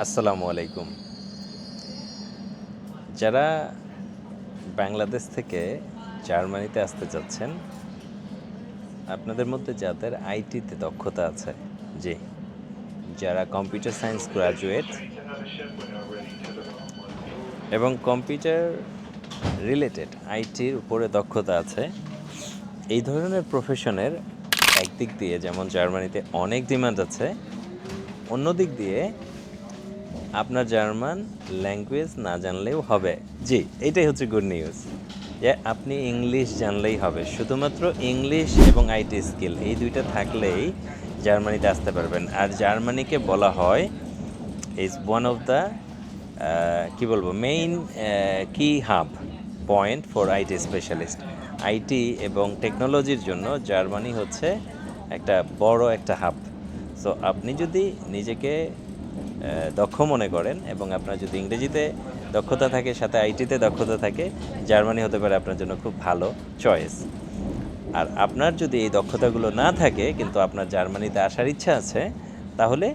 আসসালামু আলাইকুম। যারা বাংলাদেশ থেকে জার্মানিতে আসতে চাচ্ছেন আপনাদের মধ্যে যাদের আইটিতে দক্ষতা আছে, জি, যারা কম্পিউটার সায়েন্স গ্রাজুয়েট এবং কম্পিউটার রিলেটেড আইটির উপরে দক্ষতা আছে, এই ধরনের প্রফেশনের একদিক দিয়ে, যেমন জার্মানিতে অনেক ডিমান্ড আছে অন্য দিক দিয়ে আপনার জার্মান ল্যাঙ্গুয়েজ না জানলেও হবে। জি, এটাই হচ্ছে গুড নিউজ যে আপনি ইংলিশ জানলেই হবে। শুধুমাত্র ইংলিশ এবং আইটি স্কিল এই দুইটা থাকলেই জার্মানিতে আসতে পারবেন। আর জার্মানিকে বলা হয় ইজ ওয়ান অফ দ্য কী বলব মেইন কি hub point for IT specialist IT এবং টেকনোলজির জন্য জার্মানি হচ্ছে একটা বড় একটা হাব সো আপনি যদি নিজেকে দক্ষ মনে করেন এবং আপনার যদি ইংরেজিতে দক্ষতা থাকে, সাথে আইটিতে দক্ষতা থাকে, জার্মানি হতে পারে আপনার জন্য খুব ভালো চয়েস আর আপনার যদি এই দক্ষতাগুলো না থাকে, কিন্তু আপনার জার্মানিতে আসার ইচ্ছা আছে, তাহলে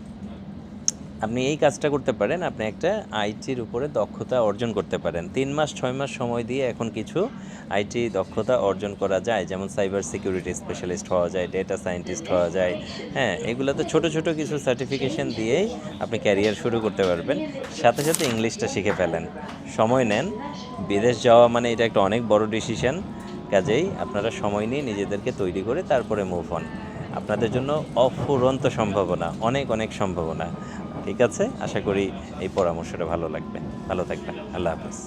আপনি এই কাজটা করতে পারেন, আপনি একটা আইটির উপরে দক্ষতা অর্জন করতে পারেন। তিন মাস, ছয় মাস সময় দিয়ে এখন কিছু আইটি দক্ষতা অর্জন করা যায়, যেমন সাইবার সিকিউরিটি স্পেশালিস্ট হওয়া যায়, ডেটা সায়েন্টিস্ট হওয়া যায় হ্যাঁ এগুলোতে ছোট ছোট কিছু সার্টিফিকেশন দিয়েই আপনি ক্যারিয়ার শুরু করতে পারবেন। সাথে সাথে ইংলিশটা শিখে ফেলেন। সময় নেন। বিদেশ যাওয়া মানে এটা একটা অনেক বড় ডিসিশন। কাজেই আপনারা সময় নিয়ে নিজেদেরকে তৈরি করে তারপরে মুভ অন আপনাদের জন্য অফুরন্ত সম্ভাবনা, অনেক অনেক সম্ভাবনা। ঠিক আছে? আশা করি এই পরামর্শটা ভালো লাগবে। ভালো থাকবেন। আল্লাহ হাফেজ।